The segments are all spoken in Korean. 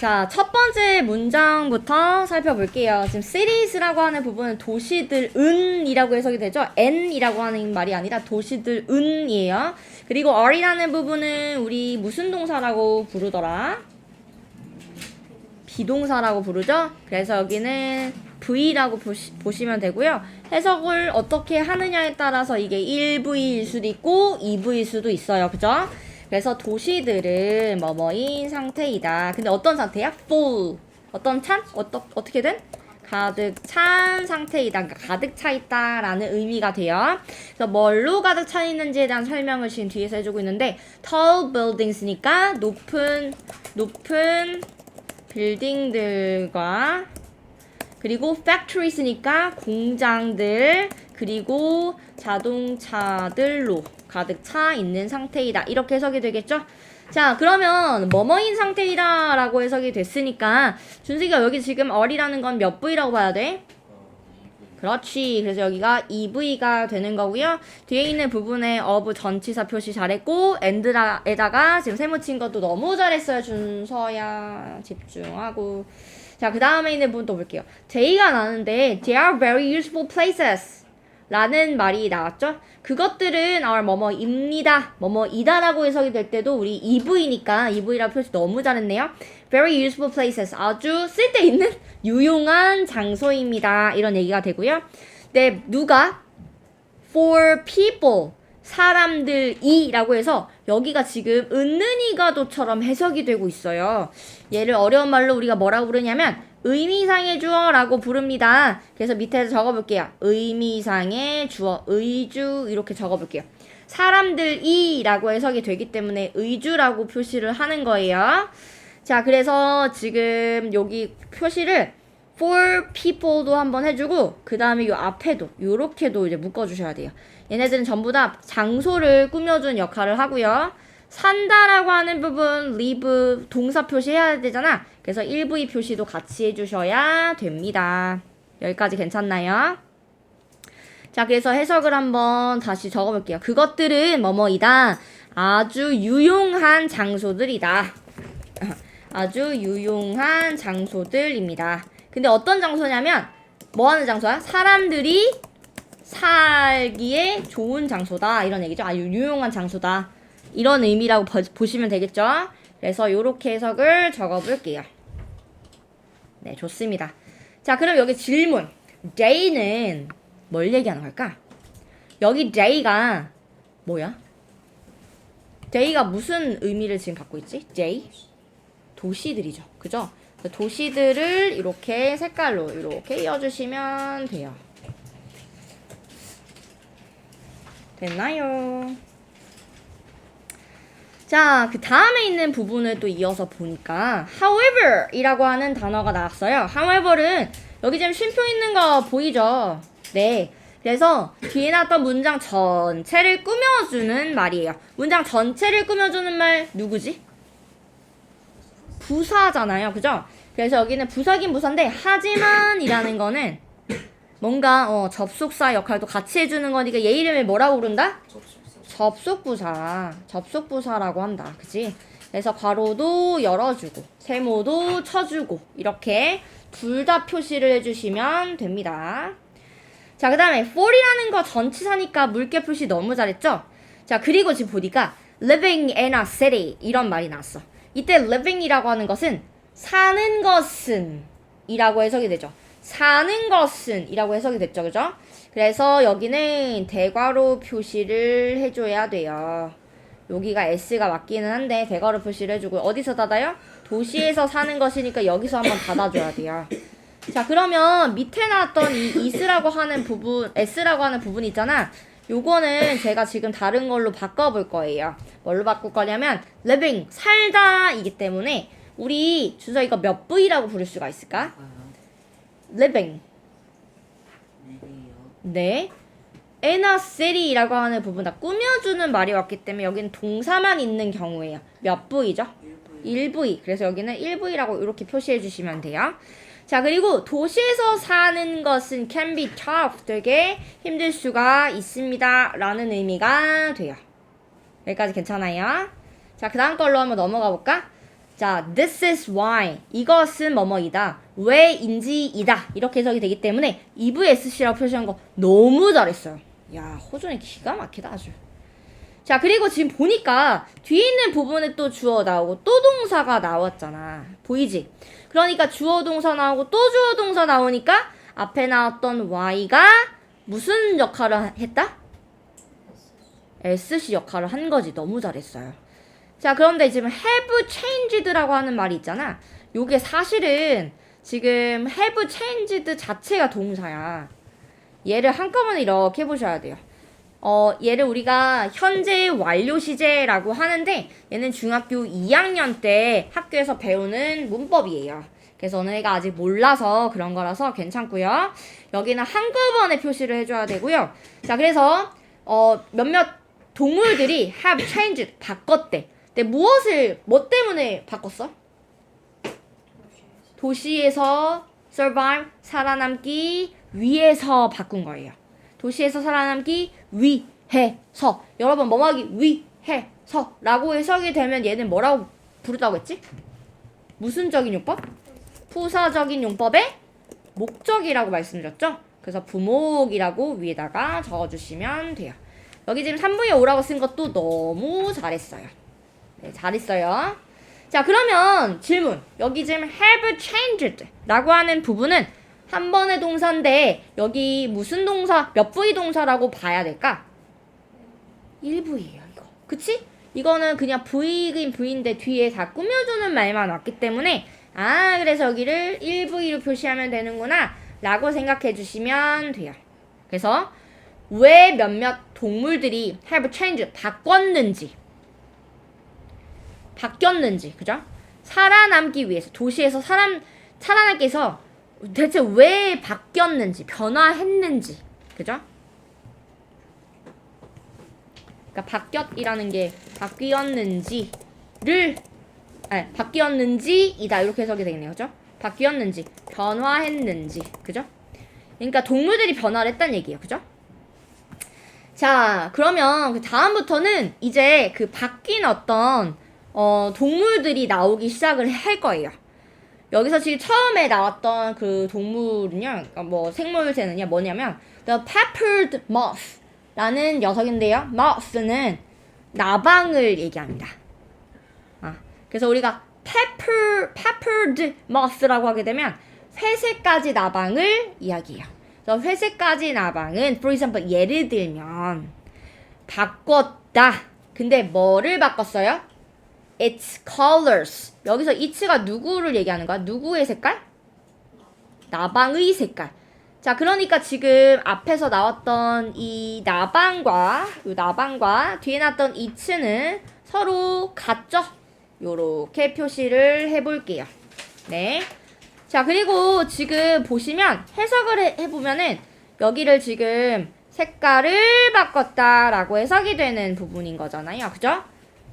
자, 첫 번째 문장부터 살펴볼게요. 지금 cities라고 하는 부분은 도시들은이라고 해석이 되죠. n이라고 하는 말이 아니라 도시들은이에요. 그리고 are이라는 부분은 우리 무슨 동사라고 부르더라? 비동사라고 부르죠. 그래서 여기는 V라고 보시, 보시면 되고요. 해석을 어떻게 하느냐에 따라서 이게 1V일 수도 있고 2V일 수도 있어요. 그죠? 그래서 도시들은 뭐뭐인 상태이다. 근데 어떤 상태야? full. 어떤 찬? 어떠, 어떻게든? 가득 찬 상태이다. 그러니까 가득 차 있다라는 의미가 돼요. 그래서 뭘로 가득 차 있는지에 대한 설명을 지금 뒤에서 해주고 있는데 tall buildings니까 높은 높은 빌딩들과 그리고 factories니까 공장들 그리고 자동차들로 가득 차 있는 상태이다. 이렇게 해석이 되겠죠? 자, 그러면 뭐뭐인 상태이다 라고 해석이 됐으니까 준식이가 여기 지금 어리라는 건몇 V라고 봐야 돼? 그렇지. 그래서 여기가 EV가 되는 거고요. 뒤에 있는 부분에 of 전치사 표시 잘했고 and에다가 지금 세모 친 것도 너무 잘했어요. 준서야 집중하고. 자, 그 다음에 있는 부분 또 볼게요. they가 나는데 they are very useful places 라는 말이 나왔죠. 그것들은 are 뭐뭐입니다. 뭐뭐이다라고 해석이 될 때도 우리 EV니까 EV라고 표시 너무 잘했네요. very useful places 아주 쓸데 있는 유용한 장소입니다. 이런 얘기가 되고요. 네, 누가 for people 사람들이라고 해서 여기가 지금 은는이가도처럼 해석이 되고 있어요. 얘를 어려운 말로 우리가 뭐라고 부르냐면 의미상의 주어라고 부릅니다. 그래서 밑에 적어볼게요. 의미상의 주어, 의주 이렇게 적어볼게요. 사람들이라고 해석이 되기 때문에 의주라고 표시를 하는 거예요. 자, 그래서 지금 여기 표시를 for people도 한번 해주고 그 다음에 요 앞에도 요렇게도 이제 묶어주셔야 돼요. 얘네들은 전부 다 장소를 꾸며준 역할을 하고요. 산다라고 하는 부분 live 동사 표시해야 되잖아. 그래서 1V 표시도 같이 해주셔야 됩니다. 여기까지 괜찮나요? 자, 그래서 해석을 한번 다시 적어볼게요. 그것들은 뭐뭐이다. 아주 유용한 장소들이다. 아주 유용한 장소들입니다. 근데 어떤 장소냐면 뭐 하는 장소야? 사람들이 살기에 좋은 장소다. 이런 얘기죠. 아주 유용한 장소다. 이런 의미라고 보, 보시면 되겠죠? 그래서 이렇게 해석을 적어볼게요. 네, 좋습니다. 자, 그럼 여기 질문. day는 뭘 얘기하는 걸까? 여기 day가 뭐야? day가 무슨 의미를 지금 갖고 있지? day? 도시들이죠. 그죠? 도시들을 이렇게 색깔로 이렇게 이어주시면 돼요. 됐나요? 자, 그 다음에 있는 부분을 또 이어서 보니까 however 이라고 하는 단어가 나왔어요. however는 여기 지금 쉼표 있는 거 보이죠? 네. 그래서 뒤에 나왔던 문장 전체를 꾸며주는 말이에요. 문장 전체를 꾸며주는 말 누구지? 부사잖아요. 그죠? 그래서 여기는 부사긴 부사인데 하지만이라는 거는 뭔가 어, 접속사 역할도 같이 해주는 거니까 얘 이름을 뭐라고 부른다? 접속 부사. 접속부사라고 한다. 그지? 그래서 괄호도 열어주고 세모도 쳐주고 이렇게 둘 다 표시를 해주시면 됩니다. 자, 그 다음에 for이라는 거 전치사니까 물개 표시 너무 잘했죠? 자, 그리고 지금 보니까 living in a city 이런 말이 나왔어. 이때 living이라고 하는 것은 사는 것은 이라고 해석이 되죠. 사는 것은 이라고 해석이 됐죠. 그죠? 그래서 여기는 대괄호 표시를 해줘야 돼요. 여기가 S가 맞기는 한데 대괄호 표시를 해주고 어디서 닫아요? 도시에서 사는 것이니까 여기서 한번 닫아줘야 돼요. 자 그러면 밑에 나왔던 이 is라고 하는 부분, s라고 하는 부분 있잖아. 요거는 제가 지금 다른 걸로 바꿔볼 거예요. 뭘로 바꿀 거냐면 living 살다 이기 때문에 우리 준서 이거 몇 V라고 부를 수가 있을까? living 네. a city라고 하는 부분 다 꾸며주는 말이 왔기 때문에 여기는 동사만 있는 경우예요. 몇 V죠? 1V. 그래서 여기는 1V라고 이렇게 표시해 주시면 돼요. 자, 그리고 도시에서 사는 것은 can be tough. 되게 힘들 수가 있습니다. 라는 의미가 돼요. 여기까지 괜찮아요? 자, 그 다음 걸로 한번 넘어가 볼까? 자, this is why. 이것은 뭐뭐이다. 왜인지이다. 이렇게 해석이 되기 때문에 EVSC라고 표시한 거 너무 잘했어요. 야, 호준이 기가 막히다 아주. 자, 그리고 지금 보니까 뒤에 있는 부분에 또 주어 나오고 또 동사가 나왔잖아. 보이지? 그러니까 주어 동사 나오고 또 주어 동사 나오니까 앞에 나왔던 y가 무슨 역할을 했다? SC 역할을 한 거지. 너무 잘했어요. 자, 그런데 지금 have changed라고 하는 말이 있잖아. 요게 사실은 지금 have changed 자체가 동사야. 얘를 한꺼번에 이렇게 보셔야 돼요. 어, 얘를 우리가 현재 완료 시제라고 하는데 얘는 중학교 2학년 때 학교에서 배우는 문법이에요. 그래서 너희가 아직 몰라서 그런 거라서 괜찮고요. 여기는 한꺼번에 표시를 해줘야 되고요. 자, 그래서 어, 몇몇 동물들이 have changed 바꿨대. 근데 무엇을 뭐 때문에 바꿨어? 도시에서 survive 살아남기 위해서 바꾼 거예요. 도시에서 살아남기 위해서 여러분 뭐하기 위해서라고 해석이 되면 얘는 뭐라고 부르다고 했지? 무슨적인 용법? 부사적인 용법의 목적이라고 말씀드렸죠? 그래서 부목이라고 위에다가 적어주시면 돼요. 여기 지금 3분의 5라고 쓴 것도 너무 잘했어요. 네, 잘했어요. 자, 그러면 질문. 여기 지금 have changed 라고 하는 부분은 한 번의 동사인데 여기 무슨 동사, 몇 부위 동사라고 봐야 될까? 1부위예요, 이거. 그치? 이거는 그냥 부위인 부위인데 뒤에 다 꾸며주는 말만 왔기 때문에 아, 그래서 여기를 1부위로 표시하면 되는구나 라고 생각해 주시면 돼요. 그래서 왜 몇몇 동물들이 have changed, 바꿨는지 바뀌었는지, 그죠? 살아남기 위해서, 도시에서 사람, 살아남기 위해서 대체 왜 바뀌었는지, 변화했는지, 그죠? 그러니까 바뀌었이라는 게 바뀌었는지를, 아니, 바뀌었는지이다. 이렇게 해석이 되겠네요. 그죠? 바뀌었는지, 변화했는지, 그죠? 그러니까 동물들이 변화를 했다는 얘기예요. 그죠? 자, 그러면 그 다음부터는 이제 그 바뀐 어떤 어, 동물들이 나오기 시작을 할 거예요. 여기서 지금 처음에 나왔던 그 동물은요, 그러니까 뭐 생물체는요, 뭐냐면 the peppered moth라는 녀석인데요. moth는 나방을 얘기합니다. 아, 그래서 우리가 pepper, peppered moth라고 하게 되면 회색까지 나방을 이야기해요. 그래서 회색까지 나방은, for example, 예를 들면 바꿨다. 근데 뭐를 바꿨어요? Its colors. 여기서 it가 누구를 얘기하는 거야? 누구의 색깔? 나방의 색깔. 자, 그러니까 지금 앞에서 나왔던 이 나방과 이 나방과 뒤에 나왔던 it는 서로 같죠? 요렇게 표시를 해 볼게요. 네. 자, 그리고 지금 보시면 해석을 해, 해 보면은 여기를 지금 색깔을 바꿨다라고 해석이 되는 부분인 거잖아요. 그죠?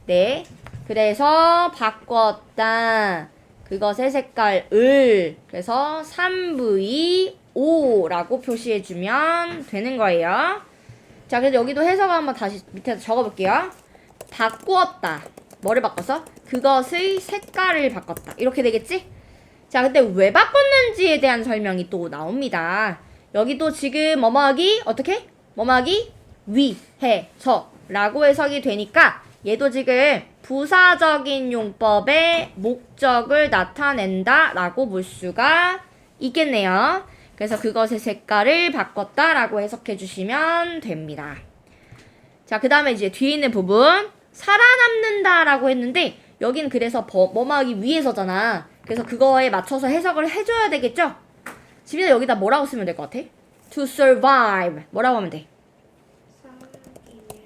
네. 그래서 바꿨다. 그것의 색깔을 그래서 3V5라고 표시해주면 되는 거예요. 자, 그래서 여기도 해석 한번 다시 밑에 적어볼게요. 바꾸었다. 뭐를 바꿨어? 그것의 색깔을 바꿨다. 이렇게 되겠지? 자, 근데 왜 바꿨는지에 대한 설명이 또 나옵니다. 여기도 지금 뭐뭐하기 어떻게? 뭐뭐하기 위해서 라고 해석이 되니까 얘도 지금 부사적인 용법의 목적을 나타낸다 라고 볼 수가 있겠네요. 그래서 그것의 색깔을 바꿨다 라고 해석해 주시면 됩니다. 자, 그 다음에 이제 뒤에 있는 부분 살아남는다 라고 했는데 여기는 그래서 버, 뭐하기 위해서잖아. 그래서 그거에 맞춰서 해석을 해줘야 되겠죠? 지민아 여기다 뭐라고 쓰면 될 것 같아? To survive 뭐라고 하면 돼?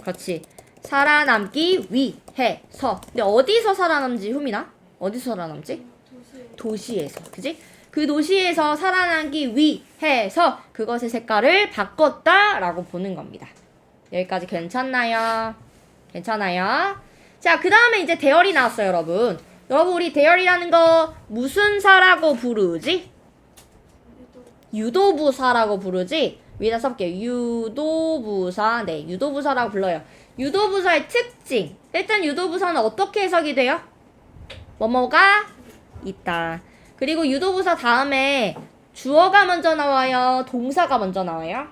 그렇지. 살아남기 위해서. 근데 어디서 살아남지, 후미나? 어디서 살아남지? 도시에서. 그지? 그 도시에서 살아남기 위해서 그것의 색깔을 바꿨다 라고 보는 겁니다. 여기까지 괜찮나요? 괜찮아요? 자, 그 다음에 이제 대열이 나왔어요, 여러분. 여러분, 우리 대열이라는 거 무슨 사라고 부르지? 유도부사라고 부르지? 위에다 써볼게요. 유도부사. 네, 유도부사라고 불러요. 유도부사의 특징. 일단 유도부사는 어떻게 해석이 돼요? 뭐뭐가 있다. 그리고 유도부사 다음에 주어가 먼저 나와요. 동사가 먼저 나와요.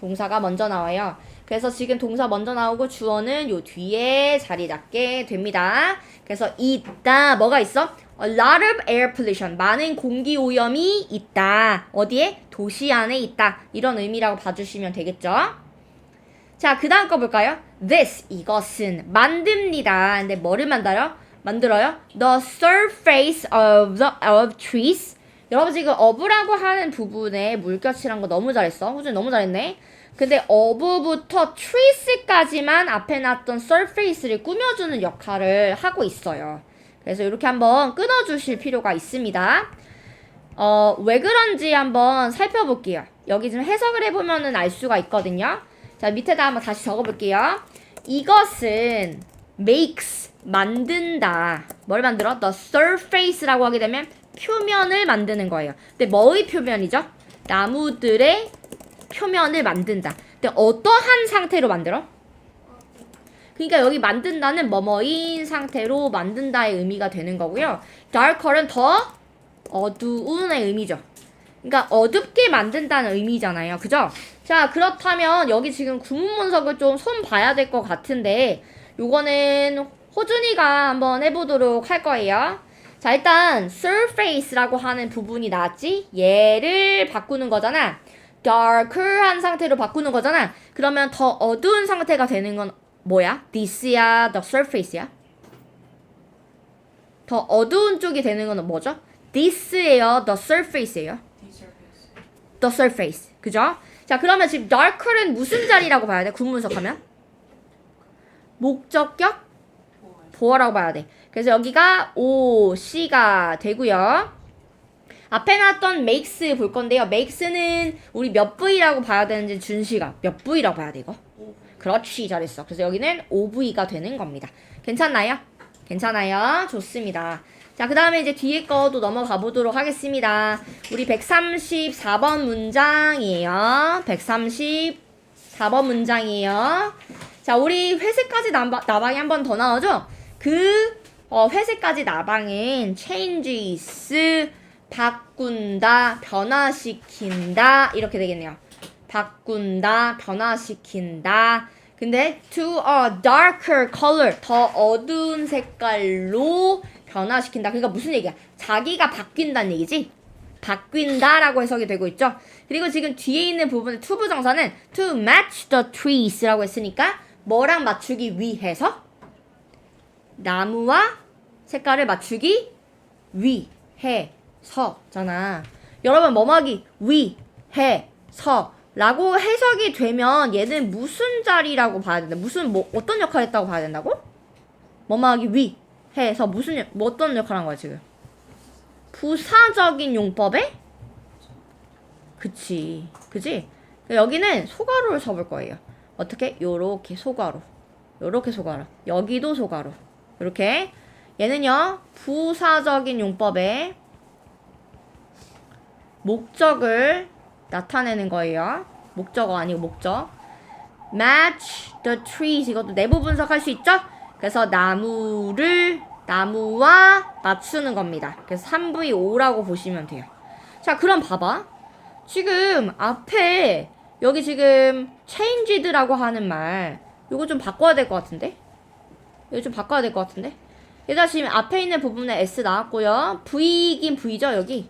동사가 먼저 나와요. 그래서 지금 동사 먼저 나오고 주어는 요 뒤에 자리 잡게 됩니다. 그래서 있다. 뭐가 있어? A lot of air pollution. 많은 공기 오염이 있다. 어디에? 도시 안에 있다. 이런 의미라고 봐주시면 되겠죠? 자, 그 다음 거 볼까요? This, 이것은 만듭니다. 근데 뭐를 만들어요? 만들어요? The surface of the of trees. 여러분 지금 of라고 하는 부분에 물결칠한 거 너무 잘했어. 호준 너무 잘했네. 근데 of부터 trees까지만 앞에 놨던 surface를 꾸며주는 역할을 하고 있어요. 그래서 이렇게 한번 끊어주실 필요가 있습니다. 어, 왜 그런지 한번 살펴볼게요. 여기 지금 해석을 해보면은 알 수가 있거든요. 자, 밑에다 한번 다시 적어볼게요. 이것은 makes, 만든다. 뭘 만들어? The surface라고 하게 되면 표면을 만드는 거예요. 근데 뭐의 표면이죠? 나무들의 표면을 만든다. 근데 어떠한 상태로 만들어? 그러니까 여기 만든다는 뭐뭐인 상태로 만든다의 의미가 되는 거고요. darker은 더 어두운의 의미죠. 그러니까 어둡게 만든다는 의미잖아요. 그죠? 자, 그렇다면 여기 지금 구문 문석을 좀 손 봐야 될 것 같은데 요거는 호준이가 한번 해보도록 할 거예요. 자, 일단 surface라고 하는 부분이 나왔지? 얘를 바꾸는 거잖아. darker한 상태로 바꾸는 거잖아. 그러면 더 어두운 상태가 되는 건 뭐야? this야, the surface야? 더 어두운 쪽이 되는 건 뭐죠? this예요, the surface예요? The surface. 그죠? 자, 그러면 지금 darker는 무슨 자리라고 봐야 돼? 구문석 하면? 목적격 보어라고 봐야 돼. 그래서 여기가 O, C가 되고요. 앞에 나왔던 makes 볼 건데요. makes는 우리 몇 V라고 봐야 되는지 준 씨가 몇 V라고 봐야 돼 이거? 그렇지 잘했어. 그래서 여기는 OV가 되는 겁니다. 괜찮나요? 괜찮아요. 좋습니다. 자, 그 다음에 이제 뒤에 거도 넘어가 보도록 하겠습니다. 우리 134번 문장이에요. 134번 문장이에요. 자, 우리 회색까지 나방, 나방이 한 번 더 나오죠? 그, 어, 회색까지 나방은 changes, 바꾼다, 변화시킨다, 이렇게 되겠네요. 바꾼다, 변화시킨다. 근데 to a darker color, 더 어두운 색깔로 변화시킨다. 그러니까 무슨 얘기야? 자기가 바뀐다는 얘기지? 바뀐다라고 해석이 되고 있죠. 그리고 지금 뒤에 있는 부분의 to 부정사는 to match the trees라고 했으니까 뭐랑 맞추기 위해서 나무와 색깔을 맞추기 위해서잖아. 여러분 뭐하기 위해서 라고 해석이 되면 얘는 무슨 자리라고 봐야 된다? 무슨 뭐 어떤 역할 했다고 봐야 된다고? 뭐하기 위 해서 무슨 역- 뭐 어떤 역할 한 거야 지금? 부사적인 용법에? 그치 그지? 여기는 소가로를 써볼 거예요 어떻게? 요렇게 소가로 요렇게 소가로 여기도 소가로 요렇게 얘는요 부사적인 용법에 목적을 나타내는 거예요 목적어 아니고 목적 match the trees 이것도 내부 분석할 수 있죠? 그래서 나무를 나무와 맞추는 겁니다. 그래서 3V 5라고 보시면 돼요. 자, 그럼 봐봐. 지금 앞에 여기 지금 changed라고 하는 말 이거 좀 바꿔야 될 것 같은데? 이거 좀 바꿔야 될 것 같은데? 얘들아 지금 앞에 있는 부분에 S 나왔고요. V이긴 V죠 여기.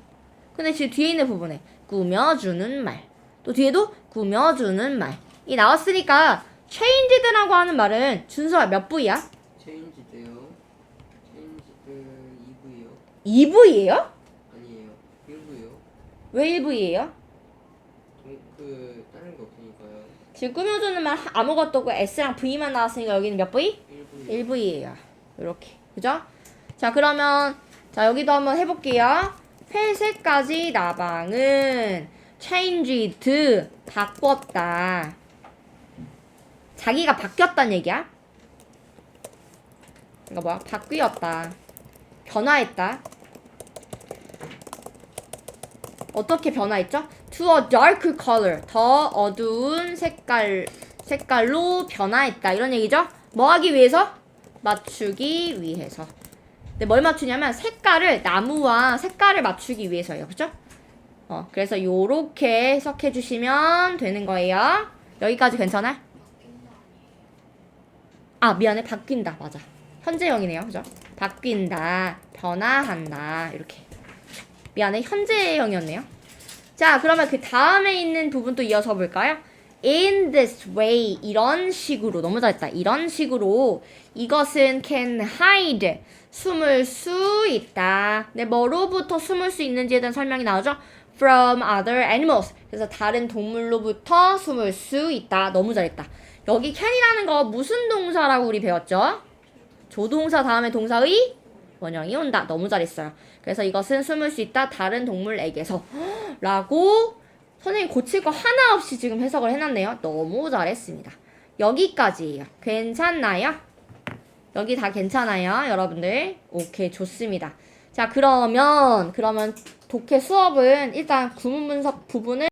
근데 지금 뒤에 있는 부분에 꾸며주는 말. 또 뒤에도 꾸며주는 말. 이 나왔으니까 changed라고 하는 말은 준서가 몇 V야? 체인지드요. 체인지드 2부요. 2V예요? 아니에요. 1부요. 왜 1V예요? 그 다른 게 없으니까요. 지금 꾸며주는 말 아무것도 없고 S랑 V만 나왔으니까 여기는 몇 V? 1부요. 1V예요. 이렇게. 그죠? 자, 그러면 자, 여기도 한번 해 볼게요. 회색까지 나방은 changed 바꿨다. 자기가 바뀌었다는 얘기야. 이거 뭐야? 바뀌었다. 변화했다. 어떻게 변화했죠? To a darker color. 더 어두운 색깔, 색깔로 변화했다. 이런 얘기죠? 뭐 하기 위해서? 맞추기 위해서. 근데 뭘 맞추냐면 색깔을 나무와 색깔을 맞추기 위해서예요. 그죠? 어, 그래서 요렇게 해석해 주시면 되는 거예요. 여기까지 괜찮아요? 아, 미안해. 바뀐다. 맞아. 현재형이네요. 그죠? 바뀐다. 변화한다. 이렇게. 미안해. 현재형이었네요. 자, 그러면 그 다음에 있는 부분도 이어서 볼까요? In this way. 이런 식으로. 너무 잘했다. 이런 식으로. 이것은 can hide. 숨을 수 있다. 네, 뭐로부터 숨을 수 있는지에 대한 설명이 나오죠? From other animals. 그래서 다른 동물로부터 숨을 수 있다. 너무 잘했다. 여기 can이라는 거 무슨 동사라고 우리 배웠죠? 조동사 다음에 동사의 원형이 온다. 너무 잘했어요. 그래서 이것은 숨을 수 있다. 다른 동물에게서. 라고 선생님 고칠 거 하나 없이 지금 해석을 해놨네요. 너무 잘했습니다. 여기까지예요. 괜찮나요? 여기 다 괜찮아요, 여러분들? 오케이, 좋습니다. 자, 그러면, 그러면 독해 수업은 일단 구문 분석 부분을